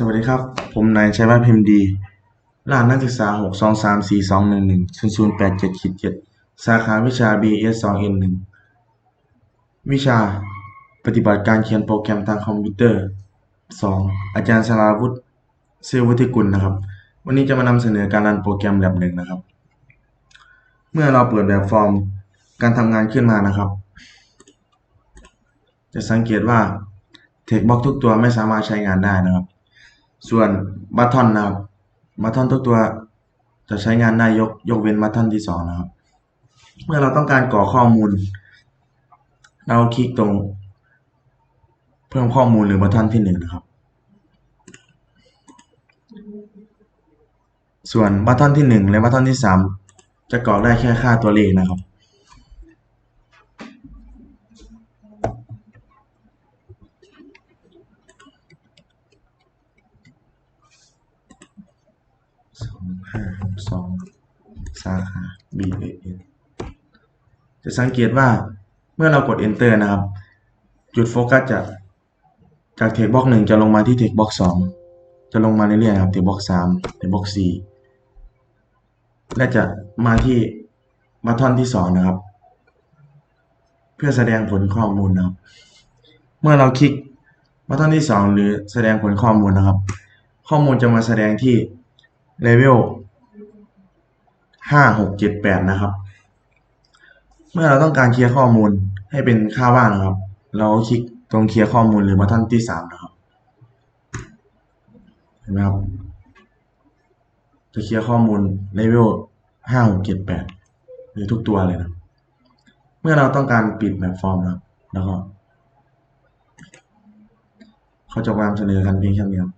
สวัสดีครับ ผมนายชัยวัฒน์พิมพ์ดีรหัสนักศึกษา 6 2 3 4 2 1 1 0 0 8 7 7 สาขาวิชา BS 2 N 1วิชาปฏิบัติการเขียนโปรแกรมทางคอมพิวเตอร์ 2 อาจารย์สราวุฒิเซลวุฒิกุลนะครับ วันนี้จะมานำเสนอการรันโปรแกรมแบบหนึ่งนะครับ เมื่อเราเปิดแบบฟอร์มการทำงานขึ้นมานะครับ จะสังเกตว่าเทคบ็อกทุกตัวไม่สามารถใช้งานได้นะครับ ส่วนบัตทอนนะครับบัตทอนทุกตัวจะใช้งานได้ยกยกเว้นบัตทอนที่สองนะครับ เมื่อเราต้องการกรอกข้อมูล เราคลิกตรง เพิ่มข้อมูลหรือบัตทอนที่หนึ่งนะครับ ส่วนบัตทอนที่หนึ่งและบัตทอนที่สามจะกรอกได้แค่ค่าตัวเลขนะครับ สอง ห้าสองสาขา B A N จะสังเกตว่าเมื่อเรากด enter นะครับ จุดโฟกัสจะจากเทคบ็อกหนึ่งจะลงมาที่เทคบ็อกสองจะลงมาเรื่อยๆครับเทคบ็อกสามเทคบ็อกสี่และจะมาที่บัตทอนที่สองนะครับ เพื่อแสดงผลข้อมูลนะครับ เมื่อเราคลิกบัตทอนที่สองหรือแสดงผลข้อมูลนะครับ ข้อมูลจะมาแสดงที่ เลเวลห้าหกเจ็ดแปดนะครับ เมื่อเราต้องการเคลียร์ข้อมูลให้เป็นค่าว่างนะครับ เราคลิกตรงเคลียร์ข้อมูลหรือบัตทันที่สามนะครับเห็นไหมครับจะเคลียร์ข้อมูลเลเวลห้าหกเจ็ดแปดหรือทุกตัวเลยนะ เมื่อเราต้องการปิดแบบฟอร์มนะครับแล้วก็เขาจะวางเสนอกันเพียงแค่นี้ครับ